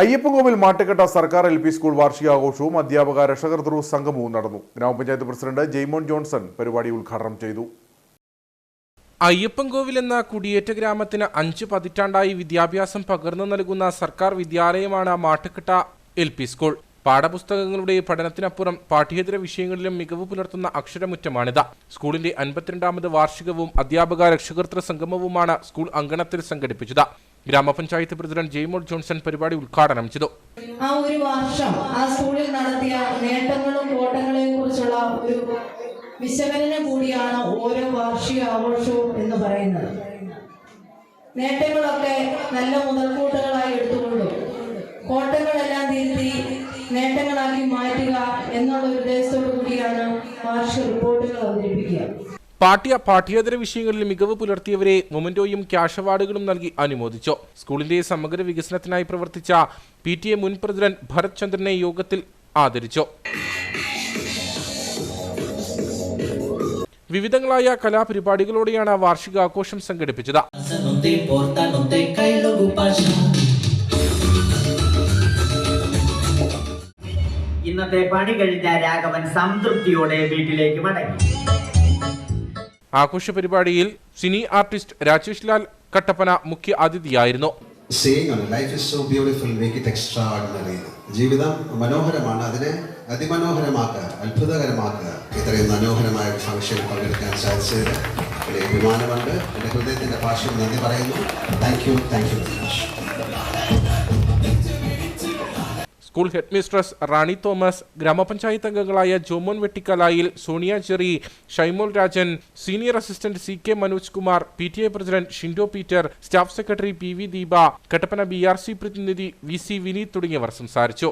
അയ്യപ്പൻകോവിൽ മാട്ടുകെട്ട സർക്കാർ L P school വാർഷികാഘോഷവും അധ്യാപക രക്ഷകർതൃ സംഗമവും നടന്നു. ഗ്രാമപഞ്ചായത്ത് പ്രസിഡന്റ് ജെയ്മോൻ ജോൺസൺ പരിപാടി ഉദ്ഘാടനം ചെയ്തു. അയ്യപ്പൻകോവിൽ എന്ന കുടിയേറ്റ ഗ്രാമത്തിന് അഞ്ച് പതിറ്റാണ്ടായി വിദ്യാഭ്യാസം പകർന്നു നൽകുന്ന സർക്കാർ വിദ്യാലയമാണ് മാട്ടുകെട്ട എൽ പി സ്കൂൾ. പാഠപുസ്തകങ്ങളുടെ പഠനത്തിനപ്പുറം പാഠ്യേതര വിഷയങ്ങളിലും മികവ് പുലർത്തുന്ന അക്ഷരമുറ്റമാണിത്. സ്കൂളിന്റെ അൻപത്തിരണ്ടാമത് വാർഷികവും അധ്യാപക രക്ഷകർത്തൃ സംഗമവുമാണ് സ്കൂൾ അങ്കണത്തിൽ സംഘടിപ്പിച്ചത്. ഗ്രാമപഞ്ചായത്ത് പ്രസിഡന്റ് ജെയ്മോൾ ജോൺസൺ പരിപാടി ഉദ്ഘാടനം ചെയ്തു. ആ ഒരു വർഷം ആ സ്കൂളിൽ നടത്തിയ നേട്ടങ്ങളും കോട്ടങ്ങളെയും കുറിച്ചുള്ള ഒരു വിശകലനം കൂടിയാണ് ഓരോ വാർഷിക ആഘോഷവും എന്ന് പറയുന്നത്. നേട്ടങ്ങളൊക്കെ നല്ല മുതൽക്കൂട്ടുകളായി എടുത്തുകൊണ്ടു കോട്ടങ്ങളെല്ലാം തിരുത്തി നേട്ടങ്ങളാക്കി മാറ്റുക എന്നുള്ള ഉദ്ദേശത്തോടു കൂടിയാണ് വാർഷിക റിപ്പോർട്ടുകൾ അവതരിപ്പിക്കുക. പാഠ്യ പാഠ്യേതര വിഷയങ്ങളിൽ മികവ് പുലർത്തിയവരെ മൊമന്റോയും ക്യാഷ് അവാർഡുകളും നൽകി അനുമോദിച്ചു. സ്കൂളിന്റെ സമഗ്ര വികസനത്തിനായി പ്രവർത്തിച്ച പി ടി എ മുൻ പ്രസിഡന്റ് ഭരത് ചന്ദ്രനെ യോഗത്തിൽ ആദരിച്ചു. വിവിധങ്ങളായ കലാപരിപാടികളോടെയാണ് വാർഷികാഘോഷം സംഘടിപ്പിച്ചത്. ഇന്നത്തെ പണി കഴിഞ്ഞ രാഘവൻ സംതൃപ്തിയോടെ വീട്ടിലേക്ക് മടങ്ങി. ആഘോഷ പരിപാടിയിൽ സിനി ആർട്ടിസ്റ്റ് രാജേഷ് ലാൽ കട്ടപ്പന മുഖ്യ അതിഥിയായിരുന്നു. ജീവിതം മനോഹരമാണ്. അതിനെ അതിമനോഹരമാക്കുക അത്ഭുതകരമാക്കുക. ഇത്രയും മനോഹരമായ ഒരു ഫംഗ്ഷൻ പങ്കെടുക്കാൻ സാധിച്ചത് അഭിമാനമുണ്ട്. എന്റെ ഹൃദയത്തിന്റെ ഭാഷയിൽ നന്ദി പറയുന്നു. Thank you thank you very much school headmistress Rani Thomas ഗ്രാമപഞ്ചായത്ത് അംഗങ്ങളായ Jomon Vettikkalayil Sonia Jerry Shymol Rajan senior assistant C K Manoj Kumar P T A president Shindo Peter staff secretary P V Deepa Kattappana B R C പ്രതിനിധി V C Vineeth തുടങ്ങിയവർ സംസാരിച്ചു.